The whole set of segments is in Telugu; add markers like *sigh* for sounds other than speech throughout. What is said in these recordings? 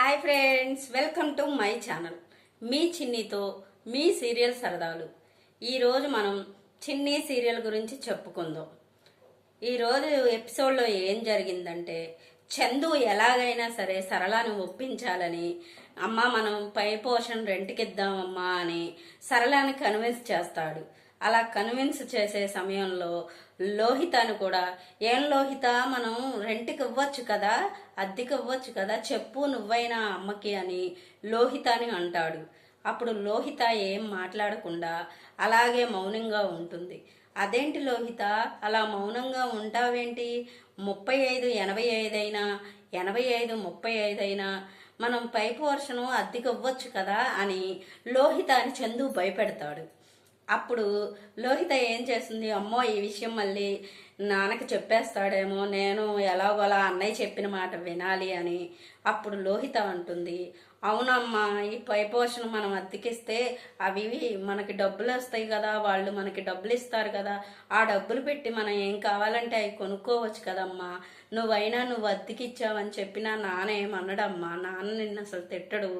Hi friends welcome to my channel. మీ చిన్నితో మీ సీరియల్ సరదాలు. ఈరోజు మనం చిన్ని సీరియల్ గురించి చెప్పుకుందాం. ఈరోజు ఎపిసోడ్లో ఏం జరిగిందంటే చందు ఎలాగైనా సరే సరళను ఒప్పించాలని అమ్మ మనం పై పోర్షన్ రెంట్కి ఇద్దామమ్మా అని సరళాన్ని కన్విన్స్ చేస్తాడు. అలా కన్విన్స్ చేసే సమయంలో లోహితను కూడా ఏం లోహిత? మనం రెంట్కి ఇవ్వచ్చు కదా అద్దెకి ఇవ్వచ్చు కదా చెప్పు నువ్వైనా అమ్మకి అని లోహితని అంటాడు. అప్పుడు లోహిత ఏం మాట్లాడకుండా అలాగే మౌనంగా ఉంటుంది. అదేంటి లోహిత? అలా మౌనంగా ఉంటావేంటి? ముప్పై ఐదు ఎనభై ఐదైనా ఎనభై ఐదు ముప్పై ఐదైనా మనం పై పోర్షను అద్దెకి ఇవ్వచ్చు కదా అని లోహిత అని చందు భయపెడతాడు. అప్పుడు లోహిత ఏం చేస్తుంది? అమ్మో ఈ విషయం మళ్ళీ నాన్నకి చెప్పేస్తాడేమో నేను ఎలాగోలా అన్నయ్య చెప్పిన మాట వినాలి అని అప్పుడు లోహిత అంటుంది. అవునమ్మా ఈ పై పోషణ మనం అద్దెకిస్తే అవి మనకి డబ్బులు వస్తాయి కదా వాళ్ళు మనకి డబ్బులు ఇస్తారు కదా ఆ డబ్బులు పెట్టి మనం ఏం కావాలంటే అవి కొనుక్కోవచ్చు కదమ్మా. నువ్వైనా నువ్వు అద్దెకిచ్చావని చెప్పినా నాన్న నాన్న నిన్ను అసలు తిట్టడు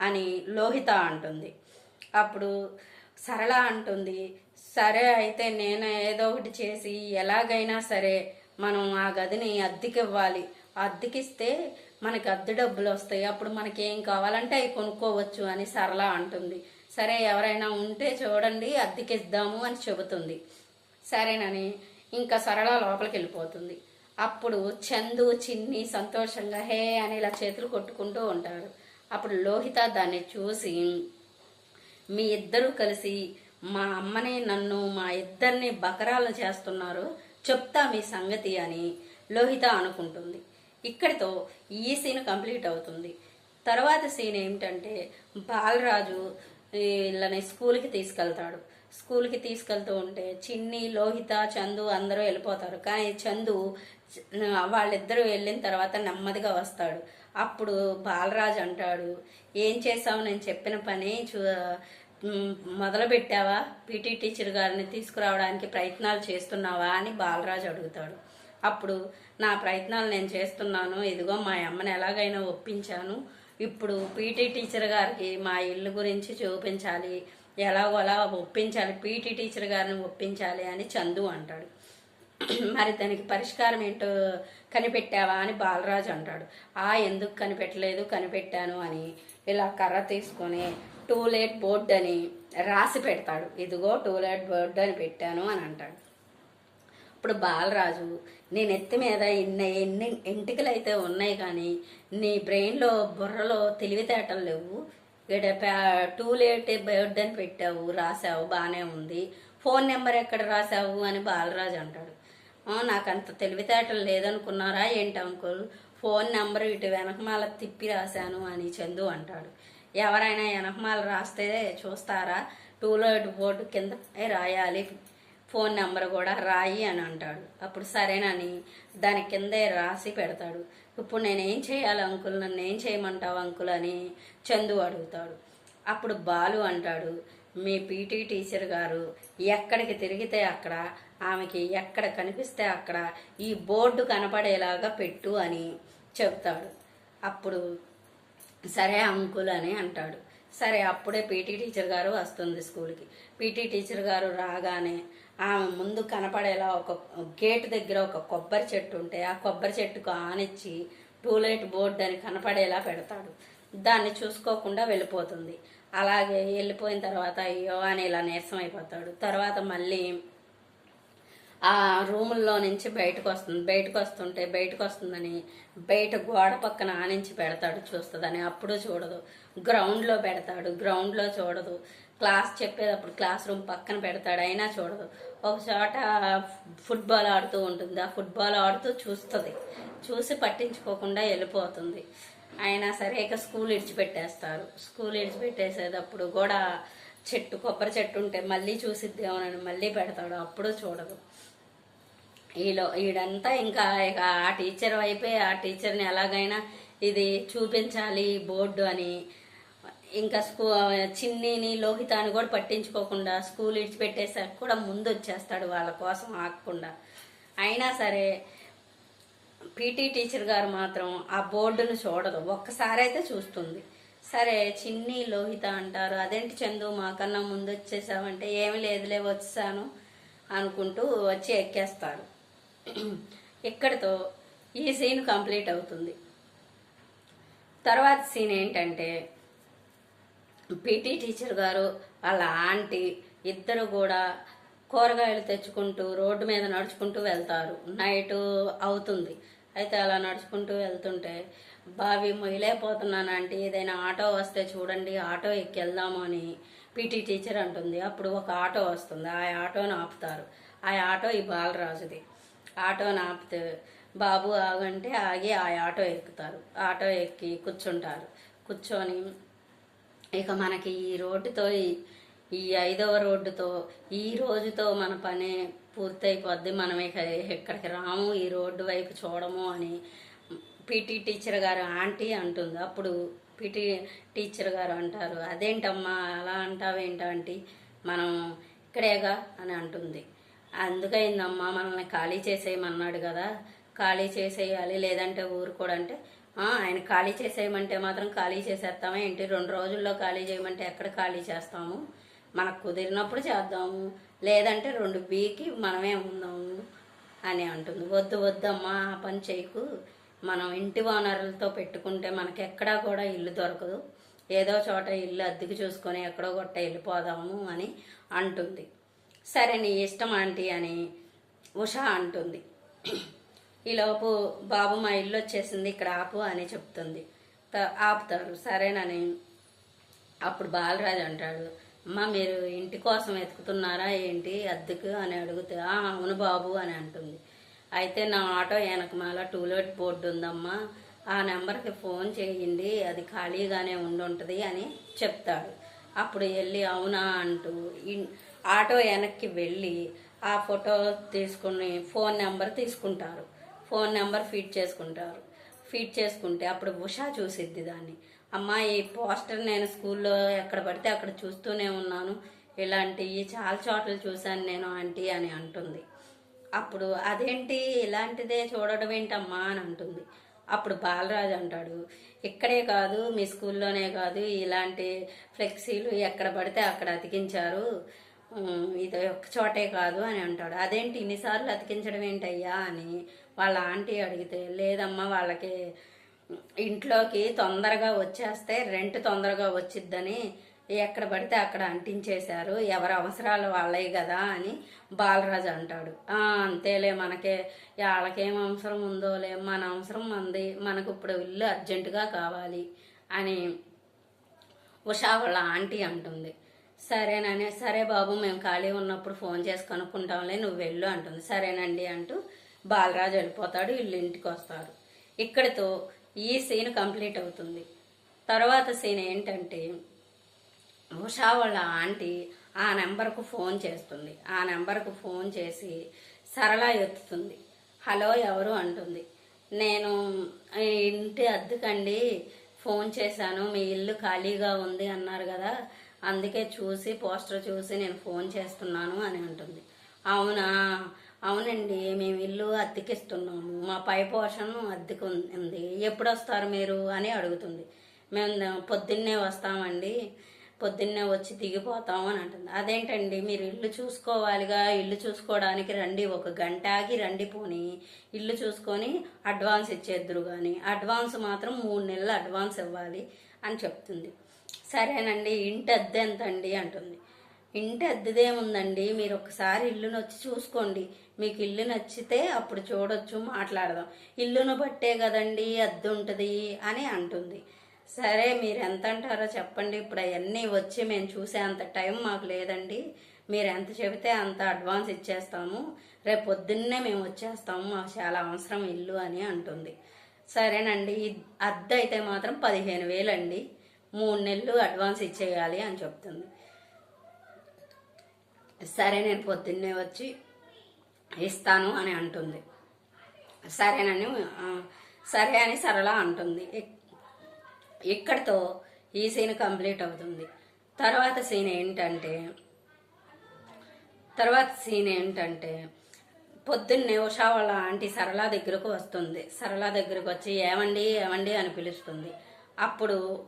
అని లోహిత అంటుంది. అప్పుడు సరళ అంటుంది. సరే అయితే నేను ఏదో ఒకటి చేసి ఎలాగైనా సరే మనం ఆ గదిని అద్దెకి ఇవ్వాలి అద్దెకిస్తే మనకి అద్దె డబ్బులు వస్తాయి. అప్పుడు మనకి ఏం కావాలంటే అవి కొనుక్కోవచ్చు అని సరళ అంటుంది. సరే ఎవరైనా ఉంటే చూడండి అద్దెకిద్దాము అని చెబుతుంది. సరేనని ఇంకా సరళ లోపలికి వెళ్ళిపోతుంది అప్పుడు చందు చిన్ని సంతోషంగా హే అని ఇలా చేతులు కొట్టుకుంటూ ఉంటారు. అప్పుడు లోహిత దాన్ని చూసి మీ ఇద్దరూ కలిసి మా అమ్మని నన్ను మా ఇద్దరిని బకరాలు చేస్తున్నారు. చెప్తా మీ సంగతి అని లోహిత అనుకుంటుంది. ఇక్కడితో ఈ సీన్ కంప్లీట్ అవుతుంది. తర్వాత సీన్ ఏమిటంటే బాలరాజు వీళ్ళని స్కూల్కి తీసుకెళ్తాడు. స్కూల్కి తీసుకెళ్తూ ఉంటే చిన్ని లోహిత చందు అందరూ వెళ్ళిపోతారు. కానీ చందు వాళ్ళిద్దరూ వెళ్ళిన తర్వాత నెమ్మదిగా వస్తాడు. అప్పుడు బాలరాజు అంటాడు ఏం చేసావు నేను చెప్పిన పని చూ మొదలు పెట్టావా పీటీ టీచర్ గారిని తీసుకురావడానికి ప్రయత్నాలు చేస్తున్నావా? అని బాలరాజు అడుగుతాడు. అప్పుడు నా ప్రయత్నాలు నేను చేస్తున్నాను. ఇదిగో మా అమ్మని ఎలాగైనా ఒప్పించాను. ఇప్పుడు పీటీ టీచర్ గారికి మా ఇల్లు గురించి చూపించాలి. ఎలాగోలా ఒప్పించాలి. పీటీ టీచర్ గారిని ఒప్పించాలి అని చందు అంటాడు. *clears throat* మరి దానికి పరిష్కారం ఏంటో కనిపెట్టావా అని బాలరాజు అంటాడు. ఆ ఎందుకు కనిపెట్టలేదు కనిపెట్టాను అని ఇలా కర్ర తీసుకొని టూలెట్ బోర్డ్ అని రాసి పెడతాడు. ఇదిగో టూలెట్ బోర్డ్ అని పెట్టాను అని అంటాడు. ఇప్పుడు బాలరాజు నీ నెత్తి మీద ఇన్ని ఎన్ని ఎంటికలు అయితే ఉన్నాయి కానీ నీ బ్రెయిన్లో బుర్రలో తెలివితేటలు లేవు. ఇక్కడ టూ లేట్ బర్డ్ అని పెట్టావు రాసావు బాగానే ఉంది. ఫోన్ నెంబర్ ఎక్కడ రాసావు అని బాలరాజు అంటాడు. నాకు అంత తెలివితేటలు లేదనుకున్నారా ఏంటి అంకుల్? ఫోన్ నెంబర్ ఇటు వెనకమాల తిప్పి రాశాను అని చందు అంటాడు. ఎవరైనా వెనకమాల రాస్తే చూస్తారా? టూ లేట్ బోర్డు కింద రాయాలి. ఫోన్ నెంబర్ కూడా రాయి అని అంటాడు. అప్పుడు సరేనని దాని కిందే రాసి పెడతాడు. ఇప్పుడు నేనేం చేయాలి అంకుల్? నన్ను ఏం చేయమంటావు అంకుల్ అని చందు అడుగుతాడు. అప్పుడు బాలు అంటాడు మీ పీటీ టీచర్ గారు ఎక్కడికి తిరిగితే అక్కడ ఆమెకి ఎక్కడ కనిపిస్తే అక్కడ ఈ బోర్డు కనపడేలాగా పెట్టు అని చెప్తాడు. అప్పుడు సరే అంకుల్ అని అంటాడు. సరే అప్పుడే పీటీ టీచర్ గారు వస్తుంది స్కూల్కి. పీటీ టీచర్ గారు రాగానే ఆమె ముందు కనపడేలా ఒక గేట్ దగ్గర ఒక కొబ్బరి చెట్టు ఉంటే ఆ కొబ్బరి చెట్టుకు ఆనిచ్చి టూలెట్ బోర్డు అని కనపడేలా పెడతాడు. దాన్ని చూసుకోకుండా వెళ్ళిపోతుంది. అలాగే వెళ్ళిపోయిన తర్వాత అయ్యో అని ఇలా నీరసం అయిపోతాడు. తర్వాత మళ్ళీ ఆ రూముల్లో నుంచి బయటకు వస్తుంది. బయటకు వస్తుంటే బయటకు వస్తుందని బయట గోడ పక్కన ఆనించి పెడతాడు చూస్తుందని. అప్పుడు చూడదు. గ్రౌండ్లో పెడతాడు గ్రౌండ్లో చూడదు. క్లాస్ చెప్పేటప్పుడు క్లాస్ రూమ్ పక్కన పెడతాడు అయినా చూడదు. ఒక చోట ఫుట్బాల్ ఆడుతూ ఉంటుంది. ఆ ఫుట్బాల్ ఆడుతూ చూస్తుంది. చూసి పట్టించుకోకుండా వెళ్ళిపోతుంది. అయినా సరే ఇక స్కూల్ ఇడిచిపెట్టేస్తారు. స్కూల్ ఇడిచిపెట్టేసేటప్పుడు కూడా చెట్టు కొబ్బరి చెట్టు ఉంటే మళ్ళీ చూసిద్దామని మళ్ళీ పెడతాడు. అప్పుడు చూడదు. వీళ్ళు వీడంతా ఇంకా ఇక ఆ టీచర్ వైపే ఆ టీచర్ని ఎలాగైనా ఇది చూపించాలి బోర్డు అని. ఇంకా స్కూ చిన్నీని లోహితాన్ని కూడా పట్టించుకోకుండా స్కూల్ ఇడిచిపెట్టేసరికి కూడా ముందు వచ్చేస్తాడు వాళ్ళ కోసం ఆగకుండా. అయినా సరే పీటీ టీచర్ గారు మాత్రం ఆ బోర్డును చూడదు. ఒక్కసారి అయితే చూస్తుంది. సరే చిన్ని లోహిత అంటారు అదేంటి చందు మాకన్నా ముందు వచ్చేసామంటే ఏమి లేదులే వచ్చాను అనుకుంటూ వచ్చి ఎక్కేస్తారు. ఇక్కడితో ఈ సీన్ కంప్లీట్ అవుతుంది. తర్వాత సీన్ ఏంటంటే పీటీ టీచర్ గారు వాళ్ళ ఆంటీ ఇద్దరు కూడా కూరగాయలు తెచ్చుకుంటూ రోడ్డు మీద నడుచుకుంటూ వెళ్తారు. నైట్ అవుతుంది. అయితే అలా నడుచుకుంటూ వెళ్తుంటే బావి మొయ్యలేకపోతున్నాను ఆంటీ ఏదైనా ఆటో వస్తే చూడండి ఆటో ఎక్కి వెళ్దాము అని పీటీ టీచర్ అంటుంది. అప్పుడు ఒక ఆటో వస్తుంది. ఆ ఆటోను ఆపుతారు. ఆ ఆటో ఈ బాలరాజుది. ఆటోని ఆపితే బాబు ఆగంటే ఆగి ఆ ఆటో ఎక్కుతారు. ఆటో ఎక్కి కూర్చుంటారు. కూర్చొని ఇక మనకి ఈ రోడ్డుతో ఈ- ఐదవ రోడ్డుతో ఈ రోజుతో మన పని పూర్తయిపోద్ది. మనం ఇక ఇక్కడికి రాము? ఈ రోడ్డు వైపు చూడము అని పీటీ టీచర్ గారు ఆంటీ అంటుంది. అప్పుడు పీటీ టీచర్ గారు అంటారు అదేంటమ్మా? అలా అంటావేంటా మనం ఇక్కడేగా? అని అంటుంది. అందుకైందమ్మా మనల్ని ఖాళీ చేసేయమన్నాడు కదా. ఖాళీ చేసేయాలి లేదంటే ఊరుకోడంటే ఆయన ఖాళీ చేసేయమంటే మాత్రం ఖాళీ చేసేస్తామా? ఏంటి రెండు రోజుల్లో ఖాళీ చేయమంటే ఎక్కడ ఖాళీ చేస్తాము? మనకు కుదిరినప్పుడు చేద్దాము. లేదంటే రెండు బీకి మనమే ఉందాము అని అంటుంది. వద్దు వద్దమ్మా ఆ పని చేయకు. మనం ఇంటి ఓనర్లతో పెట్టుకుంటే మనకి ఎక్కడా కూడా ఇల్లు దొరకదు. ఏదో చోట ఇల్లు అద్దెకి చూసుకొని ఎక్కడో కొట్ట వెళ్ళిపోదాము అని అంటుంది. సరే నీ ఇష్టం ఆంటీ అని ఉషా అంటుంది. ఈలోపు బాబు మా ఇల్లు వచ్చేసింది ఇక్కడ ఆపు అని చెప్తుంది. త- ఆపుతారు సరేనని అప్పుడు బాలరాజు అంటాడు అమ్మ మీరు ఇంటి కోసం వెతుకుతున్నారా ఏంటి? అద్దెకు? అని అడిగితే అవును బాబు అని అంటుంది. అయితే నా ఆటో వెనకమాల టూలెట్ బోర్డు ఉందమ్మా ఆ నెంబర్కి ఫోన్ చేయండి అది ఖాళీగానే ఉండుంటుంది అని చెప్తాడు. అప్పుడు వెళ్ళి అవునా అంటూ ఆటో వెనక్కి వెళ్ళి ఆ ఫోటో తీసుకుని ఫోన్ నెంబర్ తీసుకుంటారు. ఫోన్ నెంబర్ ఫీడ్ చేసుకుంటారు. ఫీడ్ చేసుకుంటే అప్పుడు ఉషా చూసిద్ది దాన్ని. అమ్మా ఈ పోస్టర్ నేను స్కూల్లో ఎక్కడ పడితే అక్కడ చూస్తూనే ఉన్నాను. ఇలాంటివి చాలా చోట్ల చూశాను నేను ఆంటీ అని అంటుంది. అప్పుడు అదేంటి ఇలాంటిదే చూడడం ఏంటమ్మా అని అంటుంది. అప్పుడు బాలరాజు అంటాడు ఇక్కడే కాదు మీ స్కూల్లోనే కాదు ఇలాంటి ఫ్లెక్సీలు ఎక్కడ పడితే అక్కడ అతికించారు. ఇది ఒక్క చోటే కాదు అని అంటాడు. అదేంటి ఇన్నిసార్లు అతికించడం ఏంటయ్యా? అని వాళ్ళ ఆంటీ అడిగితే లేదమ్మా వాళ్ళకి ఇంట్లోకి తొందరగా వచ్చేస్తే రెంట్ తొందరగా వచ్చిద్దని ఎక్కడ పడితే అక్కడ అంటించేశారు. ఎవరి అవసరాలు వాళ్ళే కదా అని బాలరాజు అంటాడు. అంతేలే మనకే వాళ్ళకేం అవసరం ఉందోలే మన అవసరం మంది మనకు ఇప్పుడు ఇల్లు అర్జెంటుగా కావాలి అని ఉషా వాళ్ళ ఆంటీ అంటుంది. సరేనని సరే బాబు మేము ఖాళీ ఉన్నప్పుడు ఫోన్ చేసి కనుక్కుంటాంలే నువ్వు వెళ్ళు అంటుంది. సరేనండి అంటూ బాలరాజు వెళ్ళిపోతాడు వీళ్ళు ఇంటికి వస్తారు. ఇక్కడితో ఈ సీన్ కంప్లీట్ అవుతుంది. తర్వాత సీన్ ఏంటంటే ఉషా వాళ్ళ ఆంటీ ఆ నెంబర్కు ఫోన్ చేస్తుంది. ఆ నెంబర్కు ఫోన్ చేసి సరళ ఎత్తుతుంది. హలో ఎవరు అంటుంది. నేను ఇంటి అద్దెకండి ఫోన్ చేశాను మీ ఇల్లు ఖాళీగా ఉంది అన్నారు కదా అందుకే చూసి పోస్టర్ చూసి నేను ఫోన్ చేస్తున్నాను అని అంటుంది. అవునా? అవునండి మేము ఇల్లు అద్దెకిస్తున్నాము. మా పై పోర్షన్ అద్దెకు ఉంది ఎప్పుడు వస్తారు మీరు అని అడుగుతుంది. మేము పొద్దున్నే వస్తామండి. పొద్దున్నే వచ్చి దిగిపోతాము అని అంటుంది. అదేంటండి మీరు ఇల్లు చూసుకోవాలిగా? ఇల్లు చూసుకోవడానికి రండి ఒక గంట ఆగి రండి పోని. ఇల్లు చూసుకొని అడ్వాన్స్ ఇచ్చేద్దరు కానీ అడ్వాన్స్ మాత్రం మూడు నెలలు అడ్వాన్స్ ఇవ్వాలి అని చెప్తుంది. సరేనండి ఇంటి అద్దె ఎంత అండి అంటుంది. ఇంటి అద్దెదేముందండి మీరు ఒకసారి ఇల్లును వచ్చి చూసుకోండి. మీకు ఇల్లు నచ్చితే అప్పుడు చూడొచ్చు మాట్లాడదాం. ఇల్లును బట్టే కదండి అద్దె ఉంటుంది అని అంటుంది. సరే మీరు ఎంత అంటారో చెప్పండి. ఇప్పుడు అవన్నీ వచ్చి మేము చూసే అంత టైం మాకు లేదండి. మీరు ఎంత చెబితే అంత అడ్వాన్స్ ఇచ్చేస్తాము. రేపు పొద్దున్నే మేము వచ్చేస్తాము మాకు చాలా అవసరం ఇల్లు అని అంటుంది. సరేనండి అద్దె అయితే మాత్రం పదిహేను వేలండి. మూడు నెలలు అడ్వాన్స్ ఇచ్చేయాలి అని చెప్తుంది. సరే నేను పొద్దున్నే వచ్చి ఇస్తాను అని అంటుంది. సరేనని సరే అని సరళ అంటుంది. ఇక్కడితో ఈ సీన్ కంప్లీట్ అవుతుంది. తర్వాత సీన్ ఏంటంటే తర్వాత సీన్ ఏంటంటే పొద్దున్నే ఉషా వాళ్ళ ఆంటీ సరళ దగ్గరకు వస్తుంది. సరళ దగ్గరకు వచ్చి ఏమండి ఏమండి? అని పిలుస్తుంది. అప్పుడు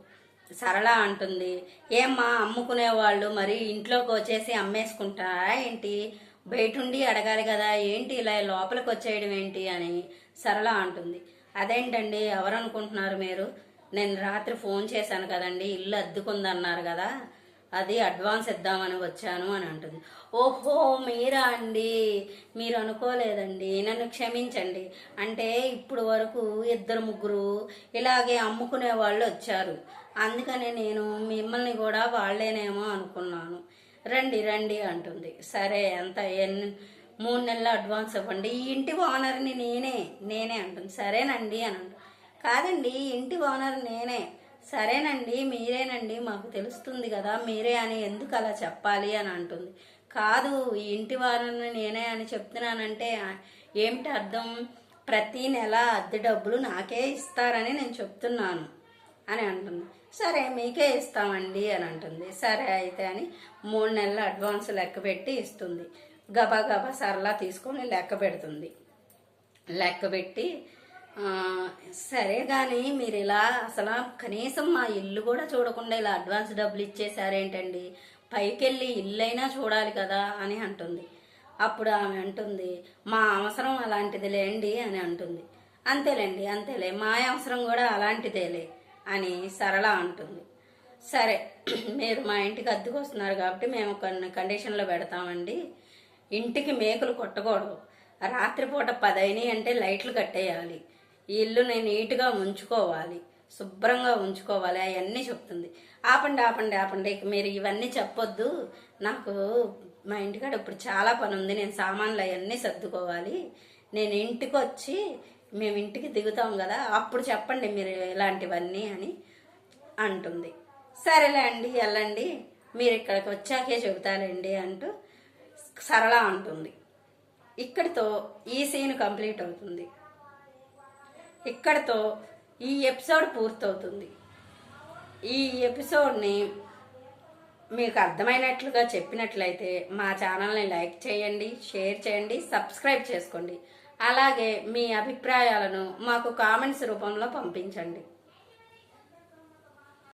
సరళ అంటుంది. ఏమ్మా అమ్ముకునే వాళ్ళు మరి ఇంట్లోకి వచ్చేసి అమ్మేసుకుంటారా ఏంటి? బయటుండి అడగాలి కదా ఏంటి ఇలా లోపలికి వచ్చేయడం ఏంటి అని సరళ అంటుంది. అదేంటండి ఎవరనుకుంటున్నారు మీరు? నేను రాత్రి ఫోన్ చేశాను కదండి ఇల్లు అద్దుకుందన్నారు కదా అది అడ్వాన్స్ ఇద్దామని వచ్చాను అని అంటుంది. ఓహో మీరా అండి? మీరు అనుకోలేదండి నన్ను క్షమించండి. అంటే ఇప్పుడు వరకు ఇద్దరు ముగ్గురు ఇలాగే అమ్ముకునే వాళ్ళు వచ్చారు. అందుకని నేను మిమ్మల్ని కూడా వాళ్ళేనేమో అనుకున్నాను. రండి రండి అంటుంది. సరే ఎంత? ఎన్ని మూడు నెలల అడ్వాన్స్ ఇవ్వండి. ఈ ఇంటి ఓనర్ని నేనే నేనే అంటుంది. సరేనండి అని అంటుంది. కాదండి ఇంటి ఓనర్ నేనే. సరేనండి మీరేనండి మాకు తెలుస్తుంది కదా మీరే అని ఎందుకు అలా చెప్పాలి అని అంటుంది. కాదు ఈ ఇంటి వారిని నేనే అని చెప్తున్నానంటే ఏమిటి అర్థం? ప్రతి నెల అద్దె డబ్బులు నాకే ఇస్తారని నేను చెప్తున్నాను అని అంటుంది. సరే మీకే ఇస్తామండి అని అంటుంది. సరే అయితే అని మూడు నెలల అడ్వాన్స్ లెక్క పెట్టి ఇస్తుంది. గబా గబా సరళ తీసుకొని లెక్క పెడుతుంది. లెక్క పెట్టి సరే కానీ మీరు ఇలా అసలు కనీసం మా ఇల్లు కూడా చూడకుండా ఇలా అడ్వాన్స్ డబ్బులు ఇచ్చేసారేంటండి పైకెళ్ళి ఇల్లైనా ఇల్లు అయినా చూడాలి కదా అని అంటుంది. అప్పుడు ఆమె అంటుంది మా అవసరం అలాంటిది లేండి అని అంటుంది. అంతేలేండి అంతేలే మా అవసరం కూడా అలాంటిదేలే. అని సరళ అంటుంది. సరే మీరు మా ఇంటికి అద్దెకు వస్తున్నారు కాబట్టి మేము కొన్ని కండిషన్లో పెడతామండి. ఇంటికి మేకులు కొట్టకూడదు. రాత్రిపూట పదైని అంటే లైట్లు కట్టేయాలి. ఈ ఇల్లుని నీట్గా ఉంచుకోవాలి. శుభ్రంగా ఉంచుకోవాలి. అవన్నీ చెప్తుంది. ఆపండి ఆపండి ఆపండి. ఇక మీరు ఇవన్నీ చెప్పొద్దు. నాకు మా ఇంటికాడ ఇప్పుడు చాలా పని ఉంది నేను సామాన్లు అవన్నీ సర్దుకోవాలి. నేను ఇంటికి వచ్చి మేము ఇంటికి దిగుతాం కదా అప్పుడు చెప్పండి మీరు ఇలాంటివన్నీ అని అంటుంది. సరేలే అండి వెళ్ళండి. మీరు ఇక్కడికి వచ్చాకే చెబుతారండి అంటూ సరళ అంటుంది. ఇక్కడితో ఈ సీన్ కంప్లీట్ అవుతుంది. ఇక్కడితో ఈ ఎపిసోడ్ పూర్తవుతుంది. ఈ ఎపిసోడ్ని మీకు అర్థమైనట్లుగా చెప్పినట్లయితే మా ఛానల్ని లైక్ చేయండి షేర్ చేయండి సబ్స్క్రైబ్ చేసుకోండి. అలాగే మీ అభిప్రాయాలను మాకు కామెంట్స్ రూపంలో పంపించండి.